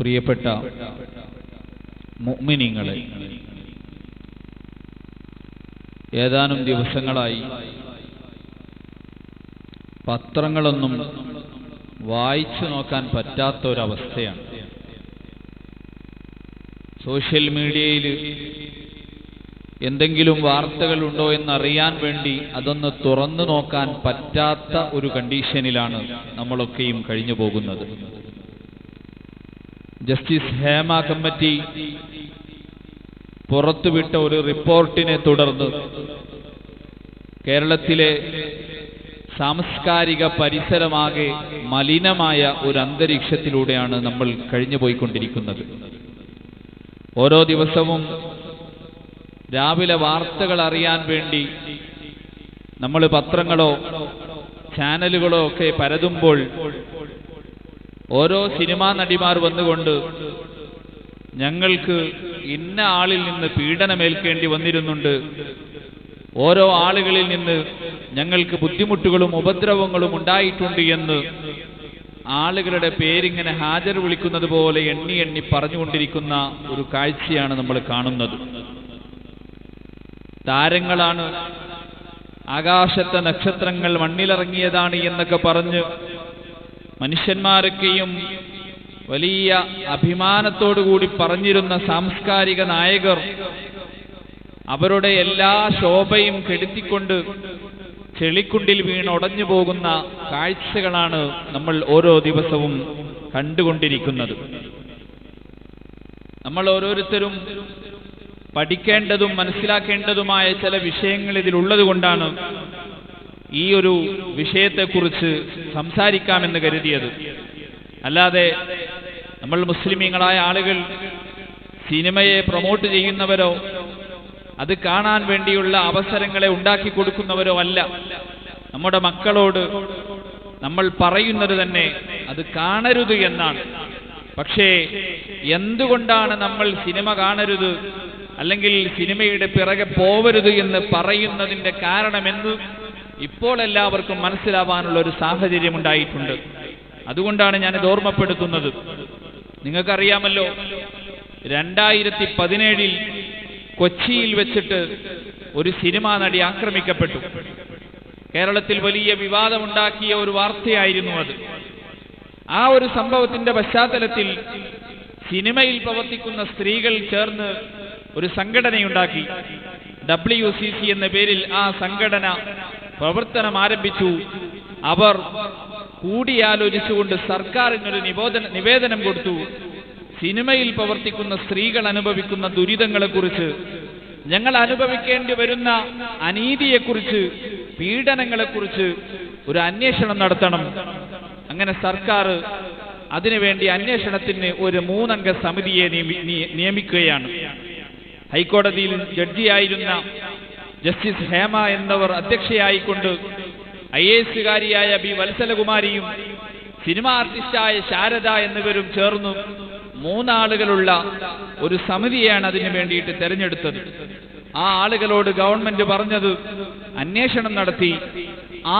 പ്രിയപ്പെട്ട മുഗ്മിനിങ്ങളെ ഏതാനും ദിവസങ്ങളായി പത്രങ്ങളൊന്നും വായിച്ചു നോക്കാൻ പറ്റാത്ത ഒരവസ്ഥയാണ് സോഷ്യൽ മീഡിയയിൽ എന്തെങ്കിലും വാർത്തകൾ വാർത്തകളുണ്ടോ എന്നറിയാൻ വേണ്ടി അതൊന്ന് തുറന്നു നോക്കാൻ പറ്റാത്ത ഒരു കണ്ടീഷനിലാണ് നമ്മളൊക്കെയും കഴിഞ്ഞു പോകുന്നത് ജസ്റ്റിസ് ഹേമ കമ്മിറ്റി പുറത്തുവിട്ട ഒരു റിപ്പോർട്ടിനെ തുടർന്ന് കേരളത്തിലെ സാംസ്കാരിക പരിസരമാകെ മലിനമായ ഒരു അന്തരീക്ഷത്തിലൂടെയാണ് നമ്മൾ കഴിഞ്ഞു പോയിക്കൊണ്ടിരിക്കുന്നത് ഓരോ ദിവസവും രാവിലെ വാർത്തകൾ അറിയാൻ വേണ്ടി നമ്മൾ പത്രങ്ങളോ ചാനലുകളോ ഒക്കെ പരതുമ്പോൾ ഓരോ സിനിമാ നടിമാർ വന്നുകൊണ്ട് ഞങ്ങൾക്ക് ഇന്ന ആളിൽ നിന്ന് പീഡനമേൽക്കേണ്ടി വന്നിരുന്നുണ്ട്. ഓരോ ആളുകളിൽ നിന്ന് ഞങ്ങൾക്ക് ബുദ്ധിമുട്ടുകളും ഉപദ്രവങ്ങളും ഉണ്ടായിട്ടുണ്ട് എന്ന് ആളുകളുടെ പേരിങ്ങനെ ഹാജർ വിളിക്കുന്നത് പോലെ എണ്ണി എണ്ണി പറഞ്ഞുകൊണ്ടിരിക്കുന്ന ഒരു കാഴ്ചയാണ് നമ്മൾ കാണുന്നത്. താരങ്ങളാണ് ആകാശത്തെ നക്ഷത്രങ്ങൾ മണ്ണിലിറങ്ങിയതാണ് എന്നൊക്കെ പറഞ്ഞ് മനുഷ്യന്മാരൊക്കെയും വലിയ അഭിമാനത്തോടുകൂടി പറഞ്ഞിരുന്ന സാംസ്കാരിക നായകർ അവരുടെ എല്ലാ ശോഭയും കെടുത്തിക്കൊണ്ട് ചെളിക്കുണ്ടിൽ വീണ് ഉടഞ്ഞു പോകുന്ന കാഴ്ചകളാണ് നമ്മൾ ഓരോ ദിവസവും കണ്ടുകൊണ്ടിരിക്കുന്നത്. നമ്മൾ ഓരോരുത്തരും പഠിക്കേണ്ടതും മനസ്സിലാക്കേണ്ടതുമായ ചില വിഷയങ്ങൾ ഇതിലുള്ളത് കൊണ്ടാണ് ഈ ഒരു വിഷയത്തെക്കുറിച്ച് സംസാരിക്കാമെന്ന് കരുതിയത്. അല്ലാതെ നമ്മൾ മുസ്ലിമീങ്ങളായ ആളുകൾ സിനിമയെ പ്രൊമോട്ട് ചെയ്യുന്നവരോ അത് കാണാൻ വേണ്ടിയുള്ള അവസരങ്ങളെ ഉണ്ടാക്കി കൊടുക്കുന്നവരോ അല്ല. നമ്മുടെ മക്കളോട് നമ്മൾ പറയുന്നത് തന്നെ അത് കാണരുത് എന്നാണ്. പക്ഷേ എന്തുകൊണ്ടാണ് നമ്മൾ സിനിമ കാണരുത് അല്ലെങ്കിൽ സിനിമയുടെ പിറകെ പോവരുത് എന്ന് പറയുന്നതിന്റെ കാരണമെന്ന് ഇപ്പോൾ എല്ലാവർക്കും മനസ്സിലാവാനുള്ള ഒരു സാഹചര്യം ഉണ്ടായിട്ടുണ്ട്. അതുകൊണ്ടാണ് ഞാനിത് ഓർമ്മപ്പെടുത്തുന്നത്. നിങ്ങൾക്കറിയാമല്ലോ രണ്ടായിരത്തി പതിനേഴിൽ കൊച്ചിയിൽ വെച്ചിട്ട് ഒരു സിനിമാ നടി ആക്രമിക്കപ്പെട്ടു. കേരളത്തിൽ വലിയ വിവാദമുണ്ടാക്കിയ ഒരു വാർത്തയായിരുന്നു അത്. ആ ഒരു സംഭവത്തിന്റെ പശ്ചാത്തലത്തിൽ സിനിമയിൽ പ്രവർത്തിക്കുന്ന സ്ത്രീകൾ ചേർന്ന് ഒരു സംഘടനയുണ്ടാക്കി. ഡബ്ല്യു സി സി എന്ന പേരിൽ ആ സംഘടന പ്രവർത്തനം ആരംഭിച്ചു. അവർ കൂടിയാലോചിച്ചുകൊണ്ട് സർക്കാരിനൊരു നിബോധന നിവേദനം കൊടുത്തു. സിനിമയിൽ പ്രവർത്തിക്കുന്ന സ്ത്രീകൾ അനുഭവിക്കുന്ന ദുരിതങ്ങളെക്കുറിച്ച് ഞങ്ങൾ അനുഭവിക്കേണ്ടി വരുന്ന അനീതിയെക്കുറിച്ച് പീഡനങ്ങളെക്കുറിച്ച് ഒരു അന്വേഷണം നടത്തണം. അങ്ങനെ സർക്കാർ അതിനുവേണ്ടി അന്വേഷണത്തിന് ഒരു മൂന്നംഗ സമിതിയെ നിയമിക്കുകയാണ്. ഹൈക്കോടതിയിൽ ജഡ്ജിയായിരുന്ന ജസ്റ്റിസ് ഹേമ എന്നവർ അധ്യക്ഷയായിക്കൊണ്ട് ഐ എസ് എസുകാരിയായ ബി വത്സലകുമാരിയും സിനിമ ആർട്ടിസ്റ്റായ ശാരദ എന്നിവരും ചേർന്നു മൂന്നാളുകളുള്ള ഒരു സമിതിയാണ് അതിനു വേണ്ടിയിട്ട് തെരഞ്ഞെടുത്തത്. ആ ആളുകളോട് ഗവൺമെന്റ് പറഞ്ഞത് അന്വേഷണം നടത്തി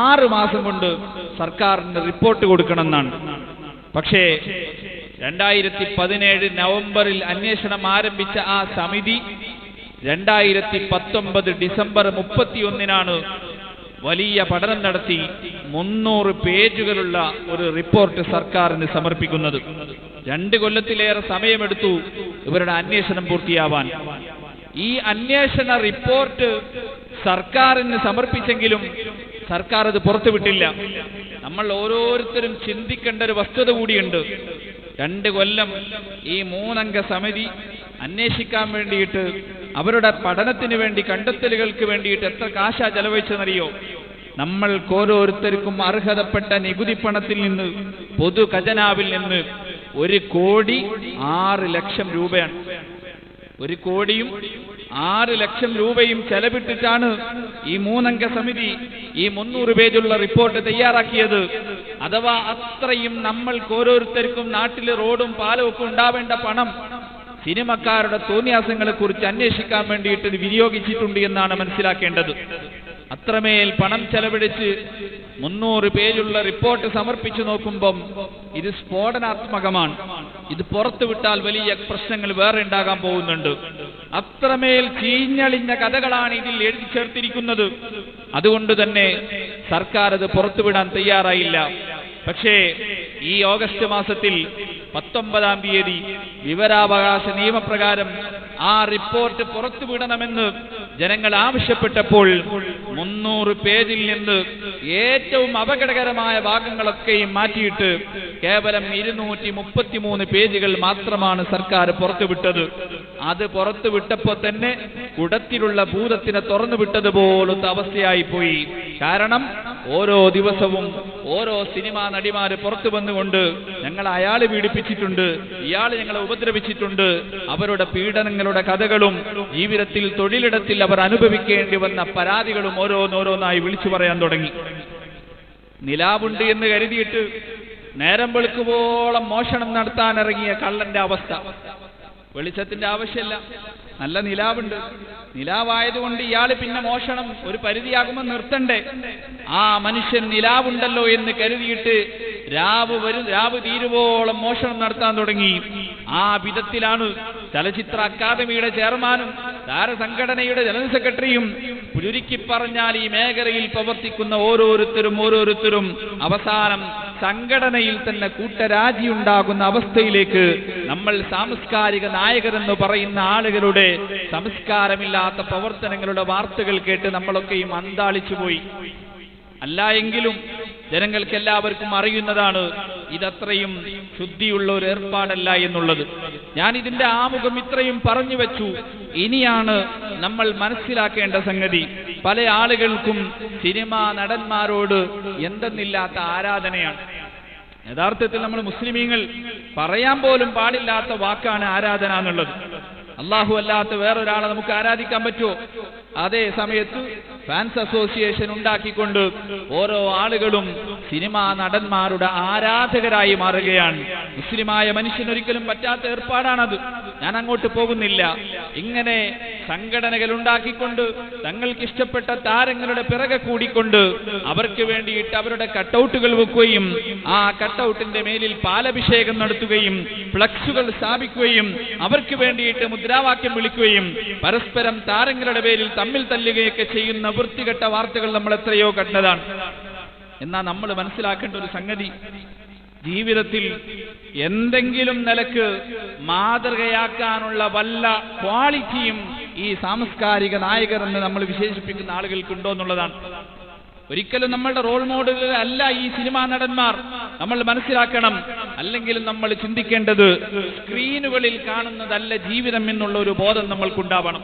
ആറ് മാസം കൊണ്ട് സർക്കാരിന് റിപ്പോർട്ട് കൊടുക്കണമെന്നാണ്. പക്ഷേ രണ്ടായിരത്തി പതിനേഴ് നവംബറിൽ അന്വേഷണം ആരംഭിച്ച ആ സമിതി രണ്ടായിരത്തി പത്തൊമ്പത് ഡിസംബർ മുപ്പത്തിയൊന്നിനാണ് വലിയ പഠനം നടത്തി മുന്നൂറ് പേജുകളുള്ള ഒരു റിപ്പോർട്ട് സർക്കാരിന് സമർപ്പിക്കുന്നത്. രണ്ട് കൊല്ലത്തിലേറെ സമയമെടുത്തു ഇവരുടെ അന്വേഷണം പൂർത്തിയാവാൻ. ഈ അന്വേഷണ റിപ്പോർട്ട് സർക്കാരിന് സമർപ്പിച്ചെങ്കിലും സർക്കാർ അത് പുറത്തുവിട്ടില്ല. നമ്മൾ ഓരോരുത്തരും ചിന്തിക്കേണ്ട ഒരു വസ്തുത കൂടിയുണ്ട്. രണ്ട് കൊല്ലം ഈ മൂന്നംഗ സമിതി അന്വേഷിക്കാൻ വേണ്ടിയിട്ട് അവരുടെ പഠനത്തിന് വേണ്ടി കണ്ടെത്തലുകൾക്ക് വേണ്ടിയിട്ട് എത്ര കാശാ ചെലവഴിച്ചെന്നറിയോ ഓരോരുത്തർക്കും അർഹതപ്പെട്ട നികുതി പണത്തിൽ നിന്ന് പൊതു ഖജനാവിൽ നിന്ന് ഒരു കോടി ആറ് ലക്ഷം രൂപയാണ്. ഒരു കോടിയും ആറ് ലക്ഷം രൂപയും ചെലവിട്ടിട്ടാണ് ഈ മൂന്നംഗ സമിതി ഈ മുന്നൂറ് പേജുള്ള റിപ്പോർട്ട് തയ്യാറാക്കിയത്. അഥവാ അത്രയും നമ്മൾക്ക് ഓരോരുത്തർക്കും നാട്ടിൽ റോഡും പാലവും ഒക്കെ ഉണ്ടാവേണ്ട പണം സിനിമക്കാരുടെ തോന്നിയാസങ്ങളെ കുറിച്ച് അന്വേഷിക്കാൻ വേണ്ടിയിട്ട് വിനിയോഗിച്ചിട്ടുണ്ട് എന്നാണ് മനസ്സിലാക്കേണ്ടത്. അത്രമേൽ പണം ചെലവഴിച്ച് മുന്നൂറ് പേജുള്ള റിപ്പോർട്ട് സമർപ്പിച്ചു നോക്കുമ്പം ഇത് സ്ഫോടനാത്മകമാണ്. ഇത് പുറത്തുവിട്ടാൽ വലിയ പ്രശ്നങ്ങൾ വേറെ ഉണ്ടാകാൻ പോകുന്നുണ്ട്. അത്രമേൽ ചീഞ്ഞളിഞ്ഞ കഥകളാണ് ഇതിൽ എഴുതി ചേർത്തിരിക്കുന്നത്. അതുകൊണ്ട് തന്നെ സർക്കാർ അത് പുറത്തുവിടാൻ തയ്യാറായില്ല. പക്ഷേ ഈ ഓഗസ്റ്റ് മാസത്തിൽ പത്തൊമ്പതാം തീയതി വിവരാവകാശ നിയമപ്രകാരം ആ റിപ്പോർട്ട് പുറത്തുവിടണമെന്ന് ജനങ്ങൾ ആവശ്യപ്പെട്ടപ്പോൾ മുന്നൂറ് പേജിൽ നിന്ന് ഏറ്റവും അപകടകരമായ ഭാഗങ്ങളൊക്കെയും മാറ്റിയിട്ട് കേവലം ഇരുന്നൂറ്റി മുപ്പത്തിമൂന്ന് പേജുകൾ മാത്രമാണ് സർക്കാർ പുറത്തുവിട്ടത്. അത് പുറത്തുവിട്ടപ്പോ തന്നെ കുടത്തിലുള്ള ഭൂതത്തിനെ തുറന്നു വിട്ടതുപോലത്തെ അവസ്ഥയായി പോയി. കാരണം ഓരോ ദിവസവും ഓരോ സിനിമാ നടിമാര് പുറത്തു വന്നുകൊണ്ട് ഞങ്ങൾ അയാൾ പീഡിപ്പിച്ചിട്ടുണ്ട് ഇയാൾ ഞങ്ങളെ ഉപദ്രവിച്ചിട്ടുണ്ട്. അവരുടെ പീഡനങ്ങളുടെ കഥകളും ജീവിതത്തിൽ തൊഴിലിടത്തിൽ അവർ അനുഭവിക്കേണ്ടി വന്ന പരാതികളും ഓരോന്നോരോന്നായി വിളിച്ചു പറയാൻ തുടങ്ങി. നിലാവുണ്ട് എന്ന് കരുതിയിട്ട് നേരം വെളുക്കുവോളം മോഷണം നടത്താൻ ഇറങ്ങിയ കള്ളന്റെ അവസ്ഥ. വെളിച്ചത്തിന്റെ ആവശ്യമില്ല. നല്ല നിലാവുണ്ട്. നിലാവായതുകൊണ്ട് ഇയാൾ പിന്നെ മോഷണം ഒരു പരിധിയാകുമ്പോൾ നിർത്തണ്ടേ? ആ മനുഷ്യൻ നിലാവുണ്ടല്ലോ എന്ന് കരുതിയിട്ട് രാവ് വരും രാവ് തീരുവോളം മോഷണം നടത്താൻ തുടങ്ങി. ആ വിധത്തിലാണ് ചലച്ചിത്ര അക്കാദമിയുടെ ചെയർമാനും താരസംഘടനയുടെ ജനറൽ സെക്രട്ടറിയും ചുരുക്കി പറഞ്ഞാൽ ഈ മേഖലയിൽ പ്രവർത്തിക്കുന്ന ഓരോരുത്തരും ഓരോരുത്തരും അവസാനം സംഘടനയിൽ തന്നെ കൂട്ടരാജി ഉണ്ടാകുന്ന അവസ്ഥയിലേക്ക് നമ്മൾ സാംസ്കാരിക നായകരെന്ന് പറയുന്ന ആളുകളുടെ സംസ്കാരമില്ലാത്ത പ്രവർത്തനങ്ങളുടെ വാർത്തകൾ കേട്ട് നമ്മളൊക്കെയും അന്താളിച്ചു പോയി. അല്ല എങ്കിലും ജനങ്ങൾക്ക് എല്ലാവർക്കും അറിയുന്നതാണ് ഇതത്രയും ശുദ്ധിയുള്ള ഒരു ഏർപ്പാടല്ല എന്നുള്ളത്. ഞാൻ ഇതിന്റെ ആമുഖം ഇത്രയും പറഞ്ഞു വെച്ചു. ഇനിയാണ് നമ്മൾ മനസ്സിലാക്കേണ്ട സംഗതി. പല ആളുകൾക്കും സിനിമാ നടന്മാരോട് എന്തെന്നില്ലാത്ത ആരാധനയാണ്. യഥാർത്ഥത്തിൽ നമ്മൾ മുസ്ലിമീങ്ങൾ പറയാൻ പോലും പാടില്ലാത്ത വാക്കാണ് ആരാധന എന്നുള്ളത്. അള്ളാഹു അല്ലാത്ത വേറൊരാളെ നമുക്ക് ആരാധിക്കാൻ പറ്റുമോ? അതേ സമയത്ത് ഫാൻസ് അസോസിയേഷൻ ഉണ്ടാക്കിക്കൊണ്ട് ഓരോ ആളുകളും സിനിമാ നടന്മാരുടെ ആരാധകരായി മാറുകയാണ്. മുസ്ലിമായ മനുഷ്യനൊരിക്കലും പറ്റാത്ത ഏർപ്പാടാണത്. ഞാൻ അങ്ങോട്ട് പോകുന്നില്ല. ഇങ്ങനെ സംഘടനകൾ ഉണ്ടാക്കിക്കൊണ്ട് തങ്ങൾക്ക് ഇഷ്ടപ്പെട്ട താരങ്ങളുടെ പിറകെ കൂടിക്കൊണ്ട് അവർക്ക് വേണ്ടിയിട്ട് അവരുടെ കട്ടൗട്ടുകൾ വെക്കുകയും ആ കട്ടൗട്ടിന്റെ മേലിൽ പാലഭിഷേകം നടത്തുകയും ഫ്ലക്സുകൾ സ്ഥാപിക്കുകയും അവർക്ക് വേണ്ടിയിട്ട് മുദ്രാവാക്യം വിളിക്കുകയും പരസ്പരം താരങ്ങളുടെ പേരിൽ തമ്മിൽ തല്ലുകയൊക്കെ ചെയ്യുന്ന വൃത്തികെട്ട വാർത്തകൾ നമ്മൾ എത്രയോ കണ്ടതാണ്. എന്നാൽ നമ്മൾ മനസ്സിലാക്കേണ്ട ഒരു സംഗതി. ജീവിതത്തിൽ എന്തെങ്കിലും നിലയ്ക്ക് മാതൃകയാക്കാനുള്ള വല്ല ക്വാളിറ്റിയും ഈ സാംസ്കാരിക നായകർ എന്ന് നമ്മൾ വിശേഷിപ്പിക്കുന്ന ആളുകൾക്കുണ്ടോ എന്നുള്ളതാണ്. ഒരിക്കലും നമ്മളുടെ റോൾ മോഡലുകൾ അല്ല ഈ സിനിമാ നടന്മാർ. നമ്മൾ മനസ്സിലാക്കണം. അല്ലെങ്കിൽ നമ്മൾ ചിന്തിക്കേണ്ടത് സ്ക്രീനുകളിൽ കാണുന്നതല്ല ജീവിതം എന്നുള്ള ഒരു ബോധം നമ്മൾക്കുണ്ടാവണം.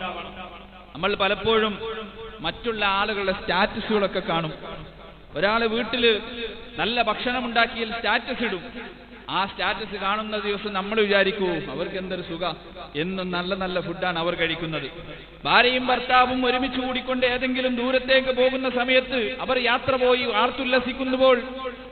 നമ്മൾ പലപ്പോഴും മറ്റുള്ള ആളുകളുടെ സ്റ്റാറ്റസുകളൊക്കെ കാണും. ഒരാൾ വീട്ടിൽ നല്ല ഭക്ഷണം ഉണ്ടാക്കിയാൽ സ്റ്റാറ്റസ് ഇടും. ആ സ്റ്റാറ്റസ് കാണുന്ന ദിവസം നമ്മൾ വിചാരിക്കൂ അവർക്ക് എന്തൊരു സുഖ. എന്നും നല്ല നല്ല ഫുഡാണ് അവർ കഴിക്കുന്നത്. ഭാര്യയും ഭർത്താവും ഒരുമിച്ച് കൂടിക്കൊണ്ട് ഏതെങ്കിലും ദൂരത്തേക്ക് പോകുന്ന സമയത്ത് അവർ യാത്ര പോയി ആർത്തുല്ലസിക്കുമ്പോൾ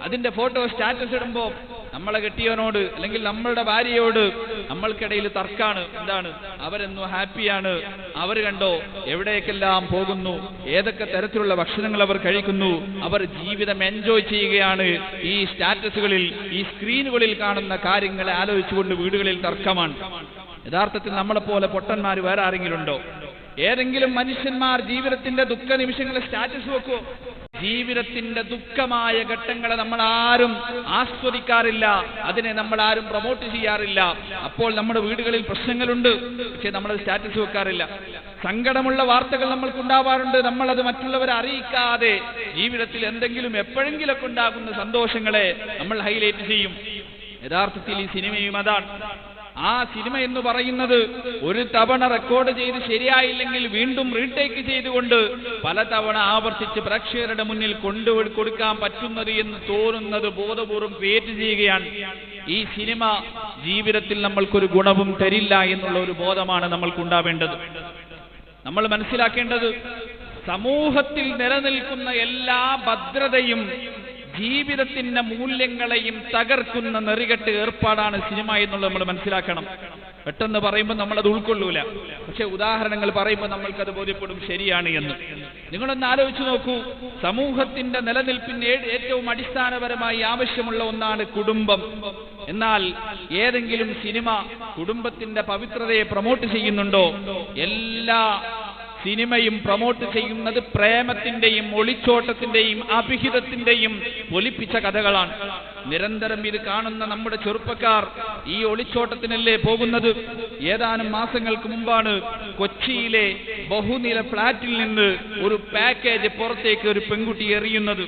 അതിന്റെ ഫോട്ടോ സ്റ്റാറ്റസ് ഇടുമ്പോൾ നമ്മളെ കെട്ടിയവനോട് അല്ലെങ്കിൽ നമ്മളുടെ ഭാര്യയോട് നമ്മൾക്കിടയിൽ തർക്കാണ്. എന്താണ്? അവരെന്നും ഹാപ്പിയാണ്. അവർ കണ്ടോ എവിടേക്കെല്ലാം പോകുന്നു? ഏതൊക്കെ തരത്തിലുള്ള ഭക്ഷണങ്ങൾ അവർ കഴിക്കുന്നു? അവർ ജീവിതം എൻജോയ് ചെയ്യുകയാണ്. ഈ സ്റ്റാറ്റസുകളിൽ ഈ സ്ക്രീനുകളിൽ കാണുന്ന കാര്യങ്ങളെ ആലോചിച്ചുകൊണ്ട് വീടുകളിൽ തർക്കമാണ്. യഥാർത്ഥത്തിൽ നമ്മളെപ്പോലെ പൊട്ടന്മാർ വേറെ ആരെങ്കിലും ഉണ്ടോ? ഏതെങ്കിലും മനുഷ്യന്മാർ ജീവിതത്തിന്റെ ദുഃഖ നിമിഷങ്ങളെ സ്റ്റാറ്റസ് വെക്കുവോ? ജീവിതത്തിന്റെ ദുഃഖമായ ഘട്ടങ്ങളെ നമ്മൾ ആരും ആസ്വദിക്കാറില്ല. അതിനെ നമ്മൾ ആരും പ്രൊമോട്ട് ചെയ്യാറില്ല. അപ്പോൾ നമ്മുടെ വീടുകളിൽ പ്രശ്നങ്ങളുണ്ട്. പക്ഷെ നമ്മൾ സ്റ്റാറ്റസ് വെക്കാറില്ല. സങ്കടമുള്ള വാർത്തകൾ നമ്മൾക്കുണ്ടാവാറുണ്ട്. നമ്മൾ അത് മറ്റുള്ളവരെ അറിയിക്കാതെ ജീവിതത്തിൽ എന്തെങ്കിലും എപ്പോഴെങ്കിലൊക്കെ ഉണ്ടാകുന്ന സന്തോഷങ്ങളെ നമ്മൾ ഹൈലൈറ്റ് ചെയ്യും. യഥാർത്ഥത്തിൽ ഈ സിനിമയും അതാണ്. ആ സിനിമ എന്ന് പറയുന്നത് ഒരു തവണ റെക്കോർഡ് ചെയ്ത് ശരിയായില്ലെങ്കിൽ വീണ്ടും റീടേക്ക് ചെയ്തുകൊണ്ട് പല തവണ ആവർത്തിച്ച് പ്രേക്ഷകരുടെ മുന്നിൽ കൊണ്ടു കൊടുക്കാൻ പറ്റുന്നത് എന്ന് തോന്നുന്നത് ബോധപൂർവം ക്രിയേറ്റ് ചെയ്യുകയാണ്. ഈ സിനിമ ജീവിതത്തിൽ നമ്മൾക്കൊരു ഗുണവും തരില്ല എന്നുള്ള ഒരു ബോധമാണ് നമ്മൾക്കുണ്ടാവേണ്ടത്. നമ്മൾ മനസ്സിലാക്കേണ്ടത് സമൂഹത്തിൽ നിലനിൽക്കുന്ന എല്ലാ ഭദ്രതയും ജീവിതത്തിന്റെ മൂല്യങ്ങളെയും തകർക്കുന്ന നെറികെട്ട് ഏർപ്പാടാണ് സിനിമ എന്നുള്ളത് നമ്മൾ മനസ്സിലാക്കണം. പെട്ടെന്ന് പറയുമ്പോൾ നമ്മൾ അത് ഉൾക്കൊള്ളൂല. പക്ഷെ ഉദാഹരണങ്ങൾ പറയുമ്പോൾ നമ്മൾക്കത് ബോധ്യപ്പെടും ശരിയാണ് എന്ന്. നിങ്ങളൊന്ന് ആലോചിച്ചു നോക്കൂ. സമൂഹത്തിന്റെ നിലനിൽപ്പിന് ഏറ്റവും അടിസ്ഥാനപരമായി ആവശ്യമുള്ള ഒന്നാണ് കുടുംബം. എന്നാൽ ഏതെങ്കിലും സിനിമ കുടുംബത്തിന്റെ പവിത്രതയെ പ്രൊമോട്ട് ചെയ്യുന്നുണ്ടോ? എല്ലാ സിനിമയും പ്രൊമോട്ട് ചെയ്യുന്നത് പ്രേമത്തിന്റെയും ഒളിച്ചോട്ടത്തിന്റെയും അഭിഹിതത്തിന്റെയും ഒലിപ്പിച്ച കഥകളാണ്. നിരന്തരം ഇത് കാണുന്ന നമ്മുടെ ചെറുപ്പക്കാർ ഈ ഒളിച്ചോട്ടത്തിനല്ലേ പോകുന്നത്? ഏതാനും മാസങ്ങൾക്ക് മുമ്പാണ് കൊച്ചിയിലെ ബഹുനില ഫ്ളാറ്റിൽ നിന്ന് ഒരു പാക്കേജ് പുറത്തേക്ക് ഒരു പെൺകുട്ടി എറിയുന്നത്.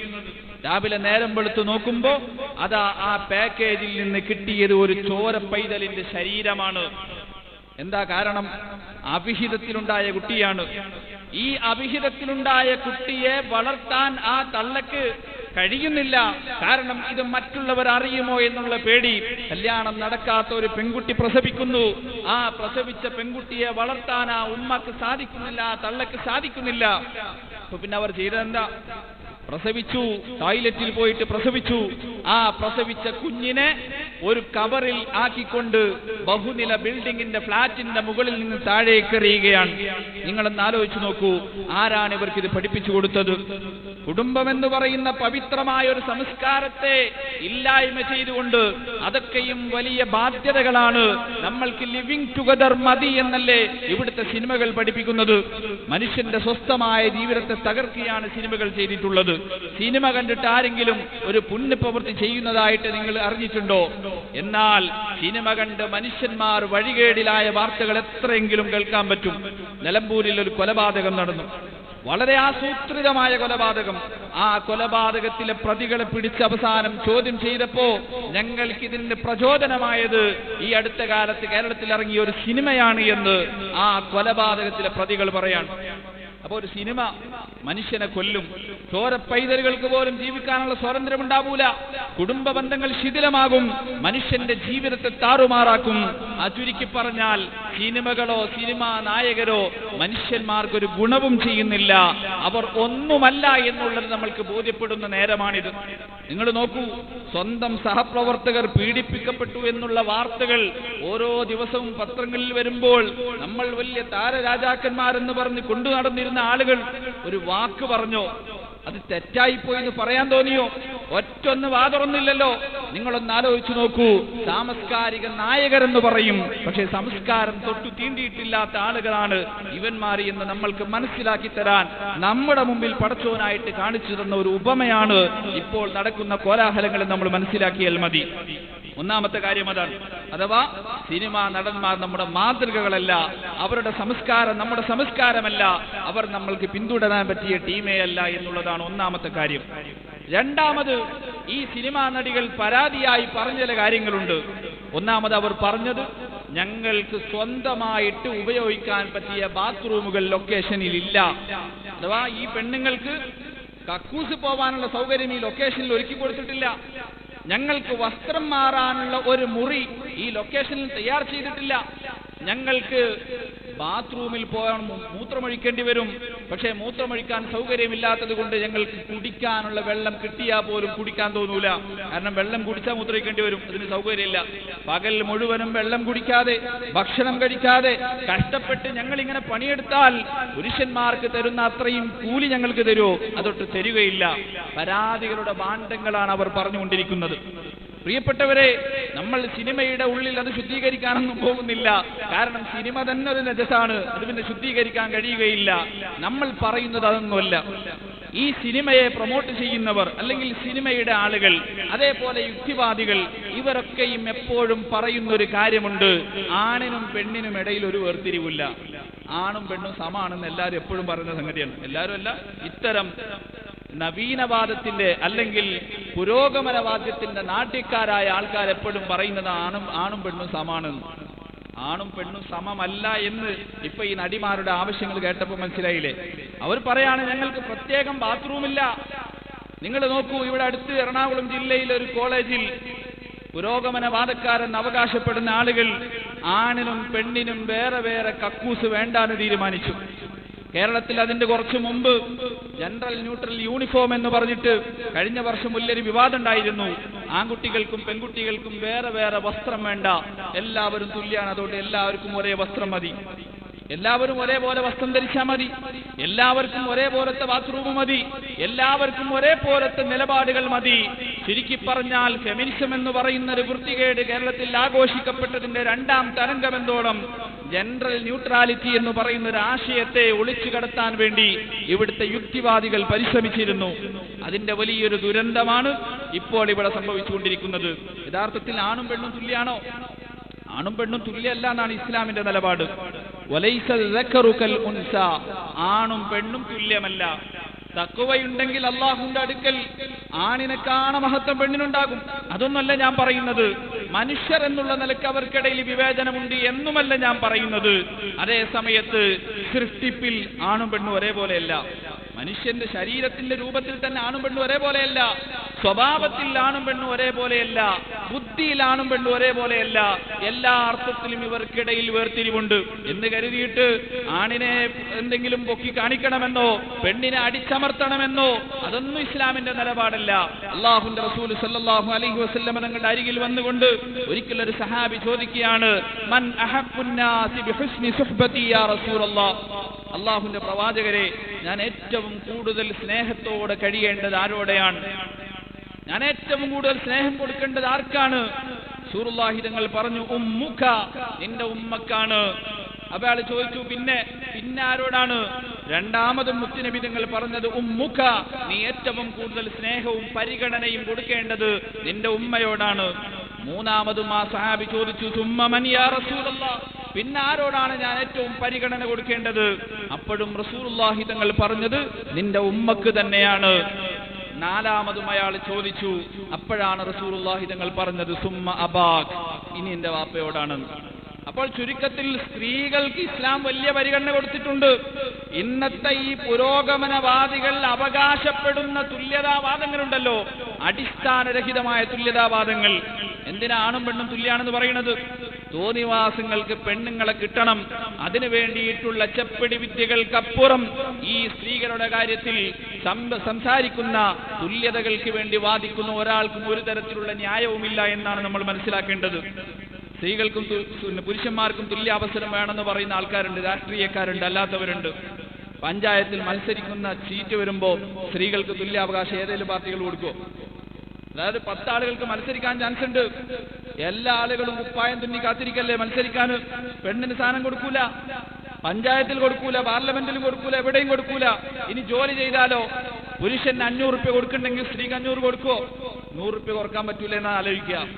രാവിലെ നേരം വെളുത്ത് നോക്കുമ്പോ അതാ ആ പാക്കേജിൽ നിന്ന് കിട്ടിയത് ഒരു ചോര പൈതലിന്റെ ശരീരമാണ്. എന്താ കാരണം? അവിഹിതത്തിലുണ്ടായ കുട്ടിയാണ്. ഈ അവിഹിതത്തിലുണ്ടായ കുട്ടിയെ വളർത്താൻ ആ തള്ളക്ക് കഴിയുന്നില്ല. കാരണം ഇത് മറ്റുള്ളവർ അറിയുമോ എന്നുള്ള പേടി. കല്യാണം നടക്കാത്ത ഒരു പെൺകുട്ടി പ്രസവിക്കുന്നു. ആ പ്രസവിച്ച പെൺകുട്ടിയെ വളർത്താൻ ആ ഉമ്മക്ക് സാധിക്കുന്നില്ല ആ തള്ളക്ക് സാധിക്കുന്നില്ല. അപ്പൊ പിന്നെ അവർ ചെയ്തതെന്താ? പ്രസവിച്ചു ടോയ്ലറ്റിൽ പോയിട്ട് പ്രസവിച്ചു. ആ പ്രസവിച്ച കുഞ്ഞിനെ ഒരു കവറിൽ ആക്കിക്കൊണ്ട് ബഹുനില ബിൽഡിംഗിന്റെ ഫ്ളാറ്റിന്റെ മുകളിൽ നിന്ന് താഴേക്ക് എറിയുകയാണ്. നിങ്ങളൊന്ന് ആലോചിച്ചു നോക്കൂ ആരാണ് ഇവർക്ക് ഇത് പഠിപ്പിച്ചു കൊടുത്തത്? കുടുംബം എന്ന് പറയുന്ന പവിത്രമായ ഒരു സംസ്കാരത്തെ ഇല്ലായ്മ ചെയ്തുകൊണ്ട് അതൊക്കെയും വലിയ ബാധ്യതകളാണ് നമ്മൾക്ക് ലിവിംഗ് ടുഗദർ മതി എന്നല്ലേ ഇവിടുത്തെ സിനിമകൾ പഠിപ്പിക്കുന്നത്. മനുഷ്യന്റെ സ്വസ്ഥമായ ജീവിതത്തെ തകർക്കുകയാണ് സിനിമകൾ ചെയ്തിട്ടുള്ളത്. സിനിമ കണ്ടിട്ട് ആരെങ്കിലും ഒരു പുണ്യപ്രവൃത്തി ചെയ്യുന്നതായിട്ട് നിങ്ങൾ അറിഞ്ഞിട്ടുണ്ടോ? എന്നാൽ സിനിമ കണ്ട് മനുഷ്യന്മാർ വഴികേടിലായ വാർത്തകൾ എത്രയെങ്കിലും കേൾക്കാൻ പറ്റും. നിലമ്പൂരിൽ ഒരു കൊലപാതകം നടന്നു. വളരെ ആസൂത്രിതമായ കൊലപാതകം. ആ കൊലപാതകത്തിലെ പ്രതികളെ പിടിച്ച് അവസാനം ചോദ്യം ചെയ്തപ്പോ ഞങ്ങൾക്ക് ഇതിന് പ്രചോദനമായത് ഈ അടുത്ത കാലത്ത് കേരളത്തിൽ ഇറങ്ങിയ ഒരു സിനിമയാണ് എന്ന് ആ കൊലപാതകത്തിലെ പ്രതികൾ പറയാണ്. അപ്പൊ ഒരു സിനിമ മനുഷ്യനെ കൊല്ലും. ചോര പൈതലുകൾക്ക് പോലും ജീവിക്കാനുള്ള സ്വാതന്ത്ര്യം ഉണ്ടാവൂല കുടുംബ ബന്ധങ്ങൾ ശിഥിലമാകും. മനുഷ്യന്റെ ജീവിതത്തെ താറുമാറാക്കും. ആ ചുരുക്കി പറഞ്ഞാൽ സിനിമകളോ സിനിമാ നായകരോ മനുഷ്യന്മാർക്കൊരു ഗുണവും ചെയ്യുന്നില്ല. അവർ ഒന്നുമല്ല എന്നുള്ളത് നമ്മൾക്ക് ബോധ്യപ്പെടുന്ന നേരമാണിത്. നിങ്ങൾ നോക്കൂ സ്വന്തം സഹപ്രവർത്തകർ പീഡിപ്പിക്കപ്പെട്ടു എന്നുള്ള വാർത്തകൾ ഓരോ ദിവസവും പത്രങ്ങളിൽ വരുമ്പോൾ നമ്മൾ വലിയ താരരാജാക്കന്മാരെന്ന് പറഞ്ഞ് കൊണ്ടു നടന്നിരുന്ന ആളുകൾ ഒരു വാക്ക് പറഞ്ഞോ. അത് തെറ്റായിപ്പോയി എന്ന് പറയാൻ തോന്നിയോ? ഒറ്റൊന്ന് വാതുറന്നില്ലല്ലോ. നിങ്ങളൊന്ന് ആലോചിച്ചു നോക്കൂ. സാംസ്കാരിക നായകരെന്ന് പറയും. പക്ഷെ സംസ്കാരം തൊട്ടു തീണ്ടിയിട്ടില്ലാത്ത ആളുകളാണ് ഇവന്മാർ എന്ന് നമ്മൾക്ക് മനസ്സിലാക്കി തരാൻ നമ്മുടെ മുമ്പിൽ പടച്ചോനായിട്ട് കാണിച്ചു തന്ന ഒരു ഉപമയാണ് ഇപ്പോൾ നടക്കുന്ന കോലാഹലങ്ങളെ നമ്മൾ മനസ്സിലാക്കിയാൽ മതി. ഒന്നാമത്തെ കാര്യം അതാണ്. അഥവാ സിനിമാ നടന്മാർ നമ്മുടെ മാതൃകകളല്ല അവരുടെ സംസ്കാരം നമ്മുടെ സംസ്കാരമല്ല അവർ നമ്മൾക്ക് പിന്തുടരാൻ പറ്റിയ ടീമേ അല്ല എന്നുള്ളതാണ് ഒന്നാമത്തെ കാര്യം. രണ്ടാമത് ഈ സിനിമാ നടികൾ പരാതിയായി പറഞ്ഞ ചില കാര്യങ്ങളുണ്ട്. ഒന്നാമത് അവർ പറഞ്ഞത് ഞങ്ങൾക്ക് സ്വന്തമായിട്ട് ഉപയോഗിക്കാൻ പറ്റിയ ബാത്റൂമുകൾ ലൊക്കേഷനിൽ ഇല്ല അഥവാ ഈ പെണ്ണുങ്ങൾക്ക് കക്കൂസ് പോവാനുള്ള സൗകര്യം ഈ ലൊക്കേഷനിൽ ഒരുക്കി കൊടുത്തിട്ടില്ല. ഞങ്ങൾക്ക് വസ്ത്രം മാറാനുള്ള ഒരു മുറി ഈ ലൊക്കേഷനിൽ തയ്യാർ ചെയ്തിട്ടില്ല. ഞങ്ങൾക്ക് ബാത്റൂമിൽ പോകാൻ മൂത്രമൊഴിക്കേണ്ടി വരും. പക്ഷേ മൂത്രമൊഴിക്കാൻ സൗകര്യമില്ലാത്തത് കൊണ്ട് ഞങ്ങൾക്ക് കുടിക്കാനുള്ള വെള്ളം കിട്ടിയാൽ പോലും കുടിക്കാൻ തോന്നൂല. കാരണം വെള്ളം കുടിച്ചാൽ മൂത്രമൊഴിക്കേണ്ടി വരും. അതിന് സൗകര്യമില്ല. പകൽ മുഴുവനും വെള്ളം കുടിക്കാതെ ഭക്ഷണം കഴിക്കാതെ കഷ്ടപ്പെട്ട് ഞങ്ങൾ ഇങ്ങനെ പണിയെടുത്താൽ പുരുഷന്മാർക്ക് തരുന്ന അത്രയും കൂലി ഞങ്ങൾക്ക് തരുമോ? അതൊട്ട് തരികയില്ല. പരാതികളുടെ ഭാണ്ഡങ്ങളാണ് അവർ പറഞ്ഞുകൊണ്ടിരിക്കുന്നത്. പ്രിയപ്പെട്ടവരെ നമ്മൾ സിനിമയുടെ ഉള്ളിൽ അത് ശുദ്ധീകരിക്കാനൊന്നും പോകുന്നില്ല. കാരണം സിനിമ തന്നെ ഒരു നജസാണ്. അത് പിന്നെ ശുദ്ധീകരിക്കാൻ കഴിയുകയില്ല. നമ്മൾ പറയുന്നത് അതൊന്നുമല്ല. ഈ സിനിമയെ പ്രൊമോട്ട് ചെയ്യുന്നവർ അല്ലെങ്കിൽ സിനിമയുടെ ആളുകൾ അതേപോലെ യുക്തിവാദികൾ ഇവരൊക്കെയും എപ്പോഴും പറയുന്ന ഒരു കാര്യമുണ്ട്. ആണിനും പെണ്ണിനും ഇടയിൽ ഒരു വേർതിരിവില്ല. ആണും പെണ്ണും സമാണെന്ന് എല്ലാവരും എപ്പോഴും പറയുന്ന സംഗതിയാണ്. എല്ലാവരും അല്ല? ഇത്തരം നവീനവാദത്തിന്റെ അല്ലെങ്കിൽ പുരോഗമനവാദ്യത്തിന്റെ നാട്യക്കാരായ ആൾക്കാർ എപ്പോഴും പറയുന്നത് ആണും ആണും പെണ്ണും സമാണെന്ന് ആണും പെണ്ണും സമമല്ല എന്ന് ഇപ്പൊ ഈ നടിമാരുടെ ആവശ്യങ്ങൾ കേട്ടപ്പോൾ മനസ്സിലായില്ലേ? അവർ പറയാണ് ഞങ്ങൾക്ക് പ്രത്യേകം ബാത്റൂമില്ല. നിങ്ങൾ നോക്കൂ ഇവിടെ അടുത്ത് എറണാകുളം ജില്ലയിലെ ഒരു കോളേജിൽ പുരോഗമനവാദക്കാരെന്ന് അവകാശപ്പെടുന്ന ആളുകൾ ആണിനും പെണ്ണിനും വേറെ വേറെ കക്കൂസ് വേണ്ടാന്ന് തീരുമാനിച്ചു. കേരളത്തിൽ അതിന്റെ കുറച്ചു മുമ്പ് ജനറൽ ന്യൂട്രൽ യൂണിഫോം എന്ന് പറഞ്ഞിട്ട് കഴിഞ്ഞ വർഷം വലിയൊരു വിവാദം ഉണ്ടായിരുന്നു. ആൺകുട്ടികൾക്കും പെൺകുട്ടികൾക്കും വേറെ വേറെ വസ്ത്രം വേണ്ട. എല്ലാവരും തുല്യാണ്. അതുകൊണ്ട് എല്ലാവർക്കും ഒരേ വസ്ത്രം മതി. എല്ലാവരും ഒരേപോലെ വസ്ത്രം ധരിച്ചാൽ മതി. എല്ലാവർക്കും ഒരേപോലത്തെ ബാത്റൂം മതി. എല്ലാവർക്കും ഒരേപോലത്തെ നിലപാടുകൾ മതി. ചുരുക്കി പറഞ്ഞാൽ ഫെമിനിസം എന്ന് പറയുന്ന ഒരു വൃത്തികേട് കേരളത്തിൽ ആഘോഷിക്കപ്പെട്ടതിന്റെ രണ്ടാം തരംഗം തരംഗമെന്തോളം ജനറൽ ന്യൂട്രാലിറ്റി എന്ന് പറയുന്ന ഒരു ആശയത്തെ ഒളിച്ചു കടത്താൻ വേണ്ടി ഇവിടുത്തെ യുക്തിവാദികൾ പരിശ്രമിച്ചിരുന്നു. അതിന്റെ വലിയൊരു ദുരന്തമാണ് ഇപ്പോൾ ഇവിടെ സംഭവിച്ചുകൊണ്ടിരിക്കുന്നത്. യഥാർത്ഥത്തിൽ ആണും പെണ്ണും തുല്യാണോ? ആണും പെണ്ണും തുല്യല്ല എന്നാണ് ഇസ്ലാമിന്റെ നിലപാട്. ആണും പെണ്ണും തുല്യമല്ല. തക്കുവയുണ്ടെങ്കിൽ അള്ളാഹുന്റെ അടുക്കൽ ആണിനെക്കാണ മഹത്വം പെണ്ണിനുണ്ടാകും. അതൊന്നല്ല ഞാൻ പറയുന്നത്. മനുഷ്യർ എന്നുള്ള നിലയ്ക്ക് അവർക്കിടയിൽ വിവേചനമുണ്ട് എന്നുമല്ല ഞാൻ പറയുന്നത്. അതേ സമയത്ത് സൃഷ്ടിപ്പിൽ ആണും പെണ്ണും ഒരേപോലെയല്ല. മനുഷ്യന്റെ ശരീരത്തിന്റെ രൂപത്തിൽ തന്നെ ആണും പെണ്ണും ഒരേപോലെയല്ല. സ്വഭാവത്തിൽ ആണും പെണ്ണും ഒരേപോലെയല്ല ബുദ്ധിയിൽ ആണും പെണ്ണും ഒരേപോലെയല്ല എല്ലാ അർത്ഥത്തിലും ഇവർക്കിടയിൽ വേർതിരിവുണ്ട്. എന്ന് കരുതിയിട്ട് ആണിനെ എന്തെങ്കിലും പൊക്കി കാണിക്കണമെന്നോ പെണ്ണിനെ അടിച്ചമർത്തണമെന്നോ അതൊന്നും ഇസ്ലാമിന്റെ നിലപാടല്ല. അള്ളാഹുന്റെ റസൂൽ സല്ലാഹു അലൈഹി വസ്ല്ലം തങ്ങളുടെ അരികിൽ വന്നുകൊണ്ട് ഒരിക്കലും ഒരു സഹാബി ചോദിക്കുകയാണ് മൻ അള്ളാഹുന്റെ പ്രവാചകരെ ഞാൻ ഏറ്റവും കൂടുതൽ സ്നേഹത്തോടെ കഴിയേണ്ടത് ആരോടെയാണ്? ഞാൻ ഏറ്റവും കൂടുതൽ സ്നേഹം കൊടുക്കേണ്ടത് ആർക്കാണ്? സൂറുല്ലാഹിതങ്ങൾ പറഞ്ഞു ഉമ്മുഖ നിന്റെ ഉമ്മക്കാണ്. അപ്പൊ അയാൾ ചോദിച്ചു പിന്നെ പിന്നെ ആരോടാണ്? രണ്ടാമതും മുത്തുനബിതങ്ങൾ പറഞ്ഞത് ഉമ്മുഖ നീ ഏറ്റവും കൂടുതൽ സ്നേഹവും പരിഗണനയും കൊടുക്കേണ്ടത് നിന്റെ ഉമ്മയോടാണ്. മൂന്നാമതും ആ സഹാബി ചോദിച്ചു സുമ്മമൻ യാ റസൂലല്ലാ പിന്നെ ആരോടാണ് ഞാൻ ഏറ്റവും പരിഗണന കൊടുക്കേണ്ടത്? അപ്പോഴും റസൂലുള്ളാഹി തങ്ങൾ പറഞ്ഞത് നിന്റെ ഉമ്മക്ക് തന്നെയാണ്. നാലാമതും അയാൾ ചോദിച്ചു അപ്പോഴാണ് റസൂലുള്ളാഹി തങ്ങൾ പറഞ്ഞത് സുമ്മ അബാഖ് ഇനി എന്റെ വാപ്പയോടാണ്. അപ്പോൾ ചുരുക്കത്തിൽ സ്ത്രീകൾക്ക് ഇസ്ലാം വലിയ പരിഗണന കൊടുത്തിട്ടുണ്ട്. ഇന്നത്തെ ഈ പുരോഗമനവാദികൾ അവകാശപ്പെടുന്ന തുല്യതാവാദങ്ങളുണ്ടല്ലോ. അടിസ്ഥാനരഹിതമായ തുല്യതാവാദങ്ങൾ. എന്തിനാണും പെണ്ണും തുല്യാണെന്ന് പറയുന്നത്? തോന്നിവാസങ്ങൾക്ക് പെണ്ണുങ്ങളെ കിട്ടണം. അതിനു വേണ്ടിയിട്ടുള്ള ചെപ്പടി വിദ്യകൾക്കപ്പുറം ഈ സ്ത്രീകളുടെ കാര്യത്തിൽ സംസാരിക്കുന്ന തുല്യതകൾക്ക് വേണ്ടി വാദിക്കുന്ന ഒരാൾക്കും ഒരു തരത്തിലുള്ള ന്യായവുമില്ല എന്നാണ് നമ്മൾ മനസ്സിലാക്കേണ്ടത്. സ്ത്രീകൾക്കും പുരുഷന്മാർക്കും തുല്യ അവസരം വേണമെന്ന് പറയുന്ന ആൾക്കാരുണ്ട് രാഷ്ട്രീയക്കാരുണ്ട് അല്ലാത്തവരുണ്ട്. പഞ്ചായത്തിൽ മത്സരിക്കുന്ന സീറ്റ് വരുമ്പോൾ സ്ത്രീകൾക്ക് തുല്യ അവകാശം ഏതെങ്കിലും പാർട്ടികൾ കൊടുക്കുമോ അതായത് പത്താളുകൾക്ക് മത്സരിക്കാൻ ചാൻസ് ഉണ്ട് എല്ലാ ആളുകളും കുപ്പായം തുന്നി കാത്തിരിക്കല്ലേ? മത്സരിക്കാൻ പെണ്ണിന് സ്ഥാനം കൊടുക്കൂല. പഞ്ചായത്തിൽ കൊടുക്കൂല പാർലമെന്റിലും കൊടുക്കൂല എവിടെയും കൊടുക്കൂല. ഇനി ജോലി ചെയ്താലോ? പുരുഷന് അഞ്ഞൂറ് റുപ്യ കൊടുക്കണ്ടെങ്കിൽ സ്ത്രീക്ക് അഞ്ഞൂറ് കൊടുക്കുവോ? നൂറ് റുപ്യ കുറയ്ക്കാൻ പറ്റൂല എന്നാണ് ആലോചിക്കുക.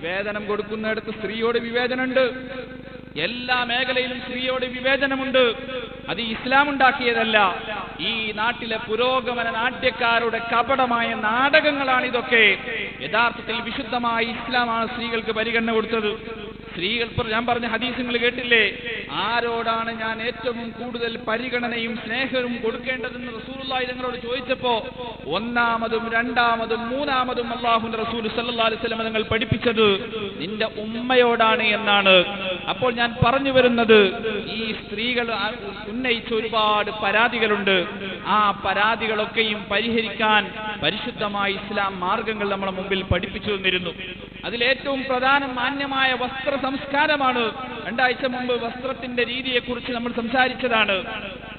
വേതനം കൊടുക്കുന്നിടത്ത് സ്ത്രീയോട് വിവേചനമുണ്ട്. എല്ലാ മേഖലയിലും സ്ത്രീയോട് വിവേചനമുണ്ട്. അത് ഇസ്ലാം ഉണ്ടാക്കിയതല്ല. ഈ നാട്ടിലെ പുരോഗമന നാട്യക്കാരുടെ കപടമായ നാടകങ്ങളാണ് ഇതൊക്കെ യഥാർത്ഥത്തിൽ വിശുദ്ധമായ ഇസ്ലാമാണ് സ്ത്രീകൾക്ക് പരിഗണന കൊടുത്തത്. സ്ത്രീകൾ ഞാൻ പറഞ്ഞ ഹദീസുകൾ കേട്ടില്ലേ? ആരോടാണ് ഞാൻ ഏറ്റവും കൂടുതൽ പരിഗണനയും സ്നേഹവും കൊടുക്കേണ്ടതെന്ന് റസൂലുള്ളാഹി തങ്ങളോട് ചോദിച്ചപ്പോ ഒന്നാമതും രണ്ടാമതും മൂന്നാമതും അള്ളാഹു റസൂൽ സല്ലല്ലാഹു അലൈഹി വസല്ലം പഠിപ്പിച്ചത് നിന്റെ ഉമ്മയോടാണ് എന്നാണ്. അപ്പോൾ ഞാൻ പറഞ്ഞു വരുന്നത് ഈ സ്ത്രീകൾ ഉന്നയിച്ച ഒരുപാട് പരാതികളുണ്ട്. ആ പരാതികളൊക്കെയും പരിഹരിക്കാൻ പരിശുദ്ധമായ ഇസ്ലാം മാർഗങ്ങൾ നമ്മളെ മുമ്പിൽ പഠിപ്പിച്ചു തന്നിരുന്നു. അതിലേറ്റവും പ്രധാന മാന്യമായ വസ്ത്ര സംസ്കാരമാണ്. രണ്ടാഴ്ച മുമ്പ് വസ്ത്രത്തിന്റെ രീതിയെക്കുറിച്ച് നമ്മൾ സംസാരിച്ചതാണ്.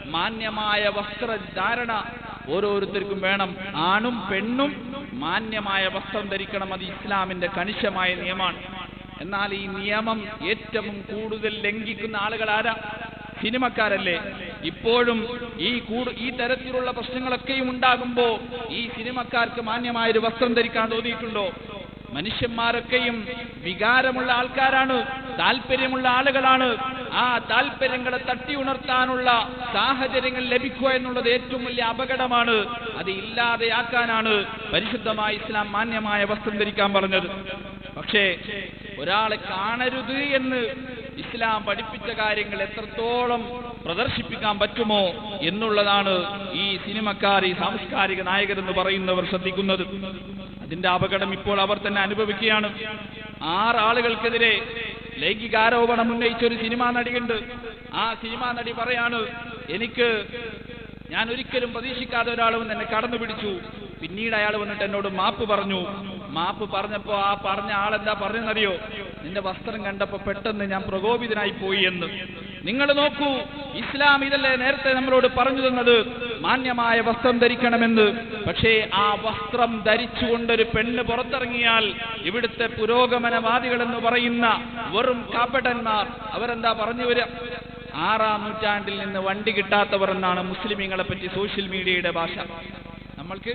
മാന്യമായ വസ്ത്രധാരണ ഓരോരുത്തർക്കും വേണം. ആണും പെണ്ണും മാന്യമായ വസ്ത്രം ധരിക്കണം. അത് ഇസ്ലാമിന്റെ കണിശമായ നിയമമാണ്. എന്നാൽ ഈ നിയമം ഏറ്റവും കൂടുതൽ ലംഘിക്കുന്ന ആളുകൾ ആരാ? സിനിമക്കാരല്ലേ. ഇപ്പോഴും ഈ കൂടു ഈ തരത്തിലുള്ള പ്രശ്നങ്ങളൊക്കെയും ഉണ്ടാകുമ്പോ ഈ സിനിമക്കാർക്ക് മാന്യമായൊരു വസ്ത്രം ധരിക്കാൻ തോന്നിയിട്ടുണ്ടോ? മനുഷ്യന്മാരൊക്കെയും വികാരമുള്ള ആൾക്കാരാണ് താല്പര്യമുള്ള ആളുകളാണ്. ആ താല്പര്യങ്ങളെ തട്ടി ഉണർത്താനുള്ള സാഹചര്യങ്ങൾ ലഭിക്കുക എന്നുള്ളത് ഏറ്റവും വലിയ അപകടമാണ്. അത് ഇല്ലാതെയാക്കാനാണ് പരിശുദ്ധമായ ഇസ്ലാം മാന്യമായ വസ്ത്രം ധരിക്കാൻ പറഞ്ഞത്. പക്ഷേ ഒരാളെ കാണരുത് എന്ന് ഇസ്ലാം പഠിപ്പിച്ച കാര്യങ്ങൾ എത്രത്തോളം പ്രദർശിപ്പിക്കാൻ പറ്റുമോ എന്നുള്ളതാണ് ഈ സിനിമക്കാർ ഈ സാംസ്കാരിക നായകരെന്ന് പറയുന്നവർ ശ്രദ്ധിക്കുന്നത്. അതിന്റെ അപകടം ഇപ്പോൾ അവർ തന്നെ അനുഭവിക്കുകയാണ്. ആറാളുകൾക്കെതിരെ ലൈംഗികാരോപണം ഉന്നയിച്ച ഒരു സിനിമാ നടിയുണ്ട്. ആ സിനിമാ നടി പറയാണ് എനിക്ക് ഞാൻ ഒരിക്കലും പ്രതീക്ഷിക്കാതെ ഒരാളും എന്നെ കടന്നു പിടിച്ചു. പിന്നീട് അയാൾ വന്നിട്ട് എന്നോട് മാപ്പ് പറഞ്ഞു. മാപ്പ് പറഞ്ഞപ്പോ ആ പറഞ്ഞ ആളെന്താ പറഞ്ഞെന്നറിയോ? നിന്റെ വസ്ത്രം കണ്ടപ്പോ പെട്ടെന്ന് ഞാൻ പ്രകോപിതനായി പോയി എന്ന്. നിങ്ങൾ നോക്കൂ ഇസ്ലാം ഇതല്ലേ നേരത്തെ നമ്മളോട് പറഞ്ഞു തന്നത്? മാന്യമായ വസ്ത്രം ധരിക്കണമെന്ന്. പക്ഷേ ആ വസ്ത്രം ധരിച്ചുകൊണ്ടൊരു പെണ്ണ് പുറത്തിറങ്ങിയാൽ ഇവിടുത്തെ പുരോഗമനവാദികൾ എന്ന് പറയുന്ന വെറും കാപ്പട്ടന്മാർ അവരെന്താ പറഞ്ഞു വരിക ആറാം നൂറ്റാണ്ടിൽ നിന്ന് വണ്ടി കിട്ടാത്തവർ എന്നാണ് മുസ്ലിമീങ്ങളെ പറ്റി സോഷ്യൽ മീഡിയയുടെ ഭാഷ. നമ്മൾക്ക്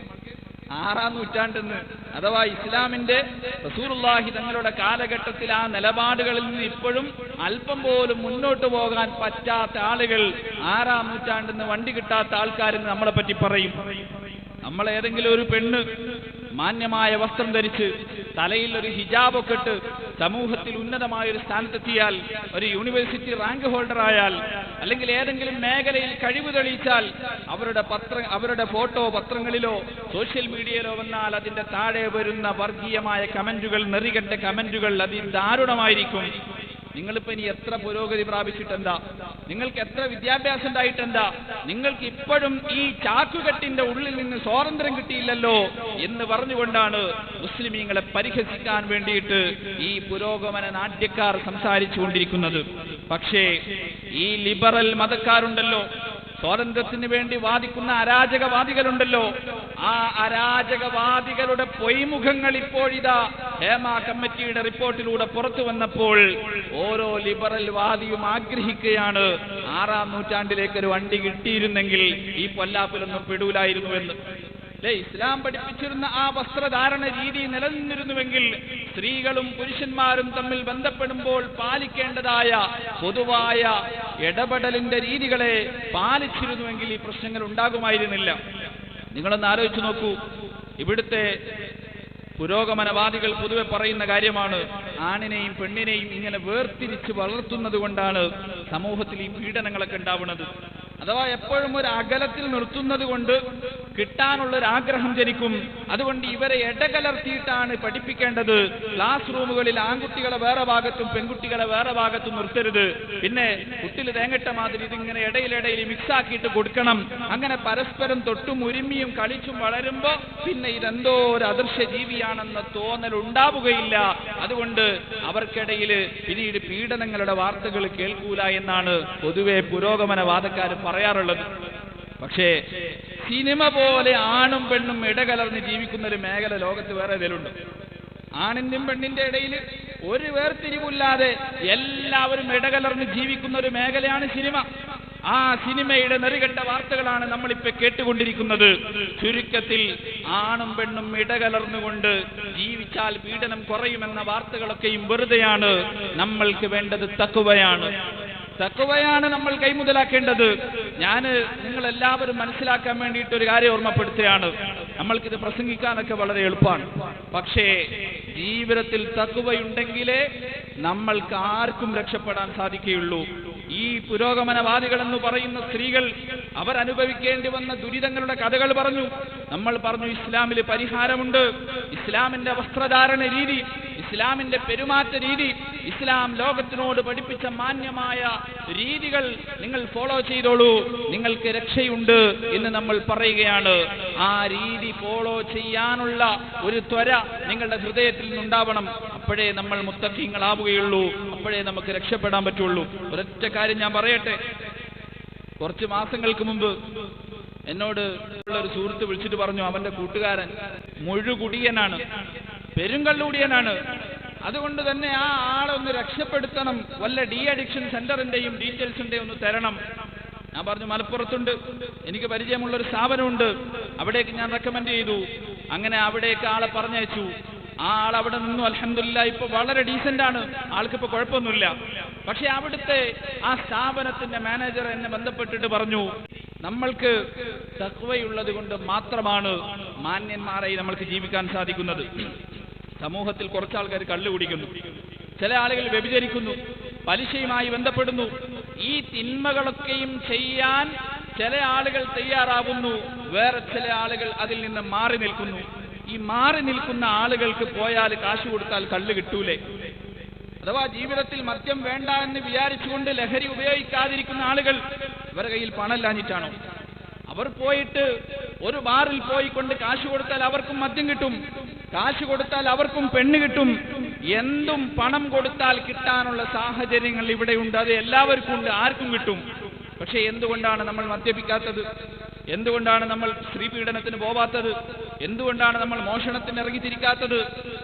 ആറാം നൂറ്റാണ്ടെന്ന് അഥവാ ഇസ്ലാമിന്റെ റസൂറുല്ലാഹി തങ്ങളുടെ കാലഘട്ടത്തിൽ ആ നിലപാടുകളിൽ നിന്ന് ഇപ്പോഴും അല്പം പോലും മുന്നോട്ട് പോകാൻ പറ്റാത്ത ആളുകൾ ആറാം നൂറ്റാണ്ടെന്ന് വണ്ടി കിട്ടാത്ത ആൾക്കാരെന്ന് നമ്മളെ പറ്റി പറയും. നമ്മൾ ഏതെങ്കിലും ഒരു പെണ്ണ് മാന്യമായ വസ്ത്രം ധരിച്ച് തലയിൽ ഒരു ഹിജാബൊക്കെ ഇട്ട് സമൂഹത്തിൽ ഉന്നതമായ ഒരു സ്ഥാനത്തെത്തിയാൽ ഒരു യൂണിവേഴ്സിറ്റി റാങ്ക് ഹോൾഡർ ആയാൽ അല്ലെങ്കിൽ ഏതെങ്കിലും മേഖലയിൽ കഴിവ് തെളിയിച്ചാൽ അവരുടെ പത്ര അവരുടെ ഫോട്ടോ പത്രങ്ങളിലോ സോഷ്യൽ മീഡിയയിലോ വന്നാൽ അതിന്റെ താഴെ വരുന്ന വർഗീയമായ കമന്റുകൾ നെറികെട്ട കമന്റുകൾ അതിദാരുണമായിരിക്കും നിങ്ങളിപ്പോ ഇനി എത്ര പുരോഗതി പ്രാപിച്ചിട്ടെന്താ? നിങ്ങൾക്ക് എത്ര വിദ്യാഭ്യാസം ഉണ്ടായിട്ടെന്താ? നിങ്ങൾക്ക് ഇപ്പോഴും ഈ ചാക്കുകെട്ടിന്റെ ഉള്ളിൽ നിന്ന് സ്വാതന്ത്ര്യം കിട്ടിയില്ലല്ലോ എന്ന് പറഞ്ഞുകൊണ്ടാണ് മുസ്ലിമീങ്ങളെ പരിഹസിക്കാൻ വേണ്ടിയിട്ട് ഈ പുരോഗമന നാട്യക്കാർ സംസാരിച്ചു കൊണ്ടിരിക്കുന്നത് പക്ഷേ ഈ ലിബറൽ മതക്കാരുണ്ടല്ലോ. സ്വാതന്ത്ര്യത്തിന് വേണ്ടി വാദിക്കുന്ന അരാജകവാദികളുണ്ടല്ലോ. ആ അരാജകവാദികളുടെ പൊയ്മുഖങ്ങൾ ഇപ്പോഴിതാ ഹേമ കമ്മിറ്റിയുടെ റിപ്പോർട്ടിലൂടെ പുറത്തു വന്നപ്പോൾ ഓരോ ലിബറൽ വാദിയും ആഗ്രഹിക്കുകയാണ് ആറാം നൂറ്റാണ്ടിലേക്ക് ഒരു വണ്ടി കിട്ടിയിരുന്നെങ്കിൽ ഈ പൊല്ലാപ്പിലൊന്നും പിടൂലായിരുന്നു എന്ന്. അല്ലെ ഇസ്ലാം പഠിപ്പിച്ചിരുന്ന ആ വസ്ത്രധാരണ രീതി നിലനിന്നിരുന്നുവെങ്കിൽ സ്ത്രീകളും പുരുഷന്മാരും തമ്മിൽ ബന്ധപ്പെടുമ്പോൾ പാലിക്കേണ്ടതായ പൊതുവായ ഇടപെടലിന്റെ രീതികളെ പാലിച്ചിരുന്നുവെങ്കിൽ ഈ പ്രശ്നങ്ങൾ ഉണ്ടാകുമായിരുന്നില്ല. നിങ്ങളൊന്ന് ആലോചിച്ചു നോക്കൂ. ഇവിടുത്തെ പുരോഗമനവാദികൾ പൊതുവെ പറയുന്ന കാര്യമാണ് ആണിനെയും പെണ്ണിനെയും ഇങ്ങനെ വേർതിരിച്ച് വളർത്തുന്നത് കൊണ്ടാണ് സമൂഹത്തിൽ ഈ പീഡനങ്ങളൊക്കെ ഉണ്ടാവുന്നത്. അഥവാ എപ്പോഴും ഒരു അകലത്തിൽ നിർത്തുന്നത് കൊണ്ട് കിട്ടാനുള്ള ഒരു ആഗ്രഹം ജനിക്കും. അതുകൊണ്ട് ഇവരെ ഇടകലർത്തിയിട്ടാണ് പഠിപ്പിക്കേണ്ടത്. ക്ലാസ് റൂമുകളിൽ ആൺകുട്ടികളെ വേറെ ഭാഗത്തും പെൺകുട്ടികളെ വേറെ ഭാഗത്തും നിർത്തരുത്. പിന്നെ കുട്ടിൽ തേങ്ങട്ട മാതിരി ഇതിങ്ങനെ ഇടയിലിടയിൽ മിക്സ് ആക്കിയിട്ട് കൊടുക്കണം. അങ്ങനെ പരസ്പരം തൊട്ടും ഉരുമിയും കളിച്ചും വളരുമ്പോ പിന്നെ ഇതെന്തോ ഒരു അദൃശ്യ ജീവിയാണെന്ന തോന്നൽ ഉണ്ടാവുകയില്ല. അതുകൊണ്ട് അവർക്കിടയിൽ പിന്നീട് പീഡനങ്ങളുടെ വാർത്തകൾ കേൾക്കൂല എന്നാണ് പൊതുവെ പുരോഗമനവാദക്കാർ പറയാറുള്ളത്. പക്ഷേ സിനിമ പോലെ ആണും പെണ്ണും ഇടകലർന്ന് ജീവിക്കുന്ന ഒരു മേഖല ലോകത്ത് വേറെ ഇതിലുണ്ട്. ആണിന്റെയും പെണ്ണിന്റെ ഇടയിൽ ഒരു വേർതിരിവില്ലാതെ എല്ലാവരും ഇടകലർന്ന് ജീവിക്കുന്ന ഒരു മേഖലയാണ് സിനിമ. ആ സിനിമയുടെ നെറികെട്ട വാർത്തകളാണ് നമ്മളിപ്പോ കേട്ടുകൊണ്ടിരിക്കുന്നത്. ചുരുക്കത്തിൽ ആണും പെണ്ണും ഇടകലർന്നുകൊണ്ട് ജീവിച്ചാൽ പീഡനം കുറയുമെന്ന വാർത്തകളൊക്കെയും വെറുതെയാണ്. നമ്മൾക്ക് വേണ്ടത് തക്കുവയാണ് തക്കുവയാണ് നമ്മൾ കൈമുതലാക്കേണ്ടത്. ഞാൻ നിങ്ങൾ എല്ലാവരും മനസ്സിലാക്കാൻ വേണ്ടിയിട്ട് ഒരു കാര്യം ഓർമ്മപ്പെടുത്തുകയാണ്. നമ്മൾക്കിത് പ്രസംഗിക്കാനൊക്കെ വളരെ എളുപ്പമാണ്. പക്ഷേ ജീവിതത്തിൽ തക്കുവയുണ്ടെങ്കിലേ നമ്മൾക്ക് ആർക്കും രക്ഷപ്പെടാൻ സാധിക്കുകയുള്ളൂ. ഈ പുരോഗമനവാദികൾ എന്ന് പറയുന്ന സ്ത്രീകൾ അവർ അനുഭവിക്കേണ്ടി വന്ന ദുരിതങ്ങളുടെ കഥകൾ പറഞ്ഞു. നമ്മൾ പറഞ്ഞു ഇസ്ലാമിൽ പരിഹാരമുണ്ട്. ഇസ്ലാമിന്റെ വസ്ത്രധാരണ രീതി ഇസ്ലാമിന്റെ പെരുമാറ്റ രീതി ഇസ്ലാം ലോകത്തിനോട് പഠിപ്പിച്ച മാന്യമായ രീതികൾ നിങ്ങൾ ഫോളോ ചെയ്തോളൂ. നിങ്ങൾക്ക് രക്ഷയുണ്ട് എന്ന് നമ്മൾ പറയുകയാണ്. ആ രീതി ഫോളോ ചെയ്യാനുള്ള ഒരു ത്വര നിങ്ങളുടെ ഹൃദയത്തിൽ നിന്നുണ്ടാവണം. അപ്പോഴേ നമ്മൾ മുത്തക്കീങ്ങളാവുകയുള്ളൂ അപ്പോഴേ നമുക്ക് രക്ഷപ്പെടാൻ പറ്റുള്ളൂ. ഒരൊറ്റ കാര്യം ഞാൻ പറയട്ടെ. കുറച്ച് മാസങ്ങൾക്ക് മുമ്പ് എന്നോട് ഉള്ള ഒരു സുഹൃത്ത് വിളിച്ചിട്ട് പറഞ്ഞു അവന്റെ കൂട്ടുകാരൻ മുഴുകുടിയനാണ് പെരുങ്കള്ളൂടിയനാണ്. അതുകൊണ്ട് തന്നെ ആ ആളെ ഒന്ന് രക്ഷപ്പെടുത്തണം. വല്ല ഡി അഡിക്ഷൻ സെന്ററിന്റെയും ഡീറ്റെയിൽസിന്റെയും ഒന്ന് തരണം. ഞാൻ പറഞ്ഞു മലപ്പുറത്തുണ്ട്. എനിക്ക് പരിചയമുള്ള ഒരു സ്ഥാപനമുണ്ട്. അവിടേക്ക് ഞാൻ റെക്കമെൻഡ് ചെയ്തു. അങ്ങനെ അവിടേക്ക് ആളെ പറഞ്ഞയച്ചു. ആ ആൾ അവിടെ നിന്നു. അലഹമില്ല ഇപ്പൊ വളരെ ഡീസന്റ് ആണ്. ആൾക്കിപ്പോ കുഴപ്പമൊന്നുമില്ല. പക്ഷെ അവിടുത്തെ ആ സ്ഥാപനത്തിന്റെ മാനേജർ എന്നെ ബന്ധപ്പെട്ടിട്ട് പറഞ്ഞു നമ്മൾക്ക് തക്വയുള്ളത് കൊണ്ട് മാത്രമാണ് മാന്യന്മാരായി നമ്മൾക്ക് ജീവിക്കാൻ സാധിക്കുന്നത്. സമൂഹത്തിൽ കുറച്ച് ആൾക്കാർ കള്ളു കുടിക്കുന്നു. ചില ആളുകൾ വ്യഭിചരിക്കുന്നു പലിശയുമായി ബന്ധപ്പെടുന്നു. ഈ തിന്മകളൊക്കെയും ചെയ്യാൻ ചില ആളുകൾ തയ്യാറാവുന്നു വേറെ ചില ആളുകൾ അതിൽ നിന്ന് മാറി നിൽക്കുന്നു. ഈ മാറി നിൽക്കുന്ന ആളുകൾക്ക് പോയാൽ കാശ് കൊടുത്താൽ കള്ള് കിട്ടൂലേ? അഥവാ ജീവിതത്തിൽ മദ്യം വേണ്ട എന്ന് വിചാരിച്ചുകൊണ്ട് ലഹരി ഉപയോഗിക്കാതിരിക്കുന്ന ആളുകൾ ഇവരുടെ കയ്യിൽ പണമില്ലാഞ്ഞിട്ടാണോ? അവർ പോയിട്ട് ഒരു ബാറിൽ പോയിക്കൊണ്ട് കാശ് കൊടുത്താൽ അവർക്കും മദ്യം കിട്ടും കാശ് കൊടുത്താൽ അവർക്കും പെണ്ണ് കിട്ടും. എന്തും പണം കൊടുത്താൽ കിട്ടാനുള്ള സാഹചര്യങ്ങൾ ഇവിടെ ഉണ്ട് അത് എല്ലാവർക്കും ഉണ്ട് ആർക്കും കിട്ടും. പക്ഷേ എന്തുകൊണ്ടാണ് നമ്മൾ മദ്യപിക്കാത്തത്? എന്തുകൊണ്ടാണ് നമ്മൾ സ്ത്രീ പീഡനത്തിന് പോവാത്തത്? എന്തുകൊണ്ടാണ് നമ്മൾ മോഷണത്തിന് ഇറങ്ങിത്തിരിക്കാത്തത്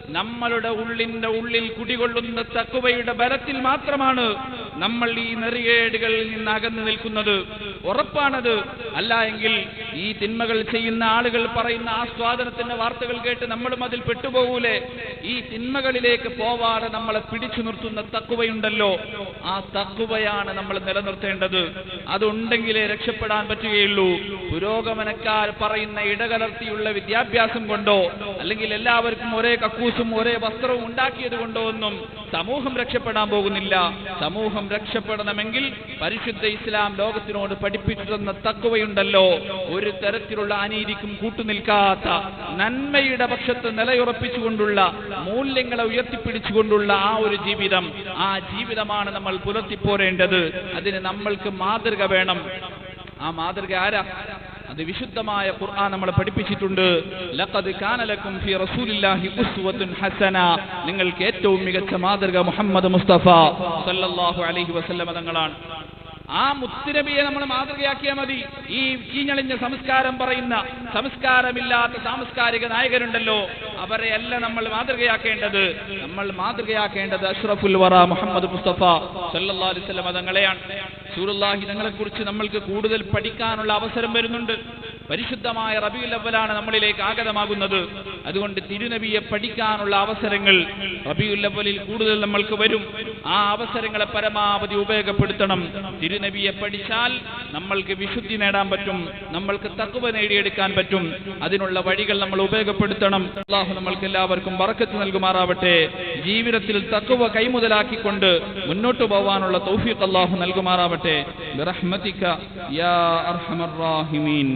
നമ്മളുടെ ഉള്ളിന്റെ ഉള്ളിൽ കുടികൊള്ളുന്ന തക്കുവയുടെ ബലത്തിൽ മാത്രമാണ് നമ്മൾ ഈ നെറികേടുകളിൽ നിന്ന് അകന്നു നിൽക്കുന്നത്. ഉറപ്പാണത്. അല്ല എങ്കിൽ ഈ തിന്മകൾ ചെയ്യുന്ന ആളുകൾ പറയുന്ന ആസ്വാദനത്തിന്റെ വാർത്തകൾ കേട്ട് നമ്മളും അതിൽ പെട്ടുപോകൂലേ? ഈ തിന്മകളിലേക്ക് പോവാതെ നമ്മളെ പിടിച്ചു നിർത്തുന്ന തക്കുവയുണ്ടല്ലോ. ആ തക്കുവയാണ് നമ്മൾ നിലനിർത്തേണ്ടത്. അതുണ്ടെങ്കിലേ രക്ഷപ്പെടാൻ പറ്റുകയുള്ളൂ. പുരോഗമനക്കാർ പറയുന്ന ഇടകലർത്തിയുള്ള വിദ്യാഭ്യാസം കൊണ്ടോ അല്ലെങ്കിൽ എല്ലാവർക്കും ഒരേ കക്കൂസും ഒരേ വസ്ത്രവും ഉണ്ടാക്കിയത് കൊണ്ടോ ഒന്നും സമൂഹം രക്ഷപ്പെടാൻ പോകുന്നില്ല. സമൂഹം രക്ഷപ്പെടണമെങ്കിൽ പരിശുദ്ധ ഇസ്ലാം ലോകത്തിനോട് പഠിപ്പിച്ചു തന്ന തക്കുവയുണ്ടല്ലോ. ഒരു തരത്തിലുള്ള അനീതിക്കും കൂട്ടുനിൽക്കാത്ത നന്മയുടെ പക്ഷത്ത് നിലയുറപ്പിച്ചുകൊണ്ടുള്ള മൂല്യങ്ങളെ ഉയർത്തിപ്പിടിച്ചുകൊണ്ടുള്ള ആ ഒരു ജീവിതം ആ ജീവിതമാണ് നമ്മൾ പുലർത്തിപ്പോരേണ്ടത്. അതിന് നമ്മൾക്ക് മാതൃക വേണം. ആ മാതൃക ആരാ? അത് വിശുദ്ധമായ ഖുർആൻ നമ്മളെ പഠിപ്പിച്ചിട്ടുണ്ട്. ലഖദ് കാനലക്കും ഫി റസൂലില്ലാഹി ഉസ്വത്തുൻ ഹസന. നിങ്ങൾക്ക് ഏറ്റവും മികച്ച മാതൃക മുഹമ്മദ് മുസ്തഫ. സല്ലല്ലാഹു അലൈഹി വസല്ലമ തങ്ങളാണ്. ആ മുത്തുനബിയെ നമ്മൾ മാതൃകയാക്കിയാൽ മതി. ഈ ചീഞ്ഞളിഞ്ഞ സംസ്കാരം പറയുന്ന സംസ്കാരമില്ലാത്ത സാംസ്കാരിക നായകരുണ്ടല്ലോ അവരെ അല്ല നമ്മൾ മാതൃകയാക്കേണ്ടത്. നമ്മൾ മാതൃകയാക്കേണ്ടത് അഷ്റഫുൽ വറ മുഹമ്മദ് മുസ്തഫ സല്ലല്ലാഹു അലൈഹി വസല്ലമ തങ്ങളെയാണ്. സൂറുല്ലാഹി തങ്ങളെ കുറിച്ച് നമ്മൾക്ക് കൂടുതൽ പഠിക്കാനുള്ള അവസരം വരുന്നുണ്ട്. പരിശുദ്ധമായ റബിയുൽ അവലാണ് നമ്മളിലേക്ക് ആഗതമാകുന്നത്. അതുകൊണ്ട് തിരുനബിയെ പഠിക്കാനുള്ള അവസരങ്ങൾ റബിയുൽ അവലിൽ കൂടുതൽ നമ്മൾക്ക് വരും. ആ അവസരങ്ങളെ പരമാവധി ഉപയോഗപ്പെടുത്തണം. തിരുനബിയെ പഠിച്ചാൽ നമ്മൾക്ക് വിശുദ്ധി നേടാൻ പറ്റും. നമ്മൾക്ക് തക്കുവ നേടിയെടുക്കാൻ പറ്റും. അതിനുള്ള വഴികൾ നമ്മൾ ഉപയോഗപ്പെടുത്തണം. അള്ളാഹു നമ്മൾക്ക് എല്ലാവർക്കും വറക്കത്ത് നൽകുമാറാവട്ടെ. ജീവിതത്തിൽ തക്കുവ കൈമുതലാക്കിക്കൊണ്ട് മുന്നോട്ട് പോവാനുള്ള തൗഫീഖ് അള്ളാഹു നൽകുമാറാവട്ടെ. ബിറഹ്മതിക യാ അർഹമർ റാഹിമീൻ.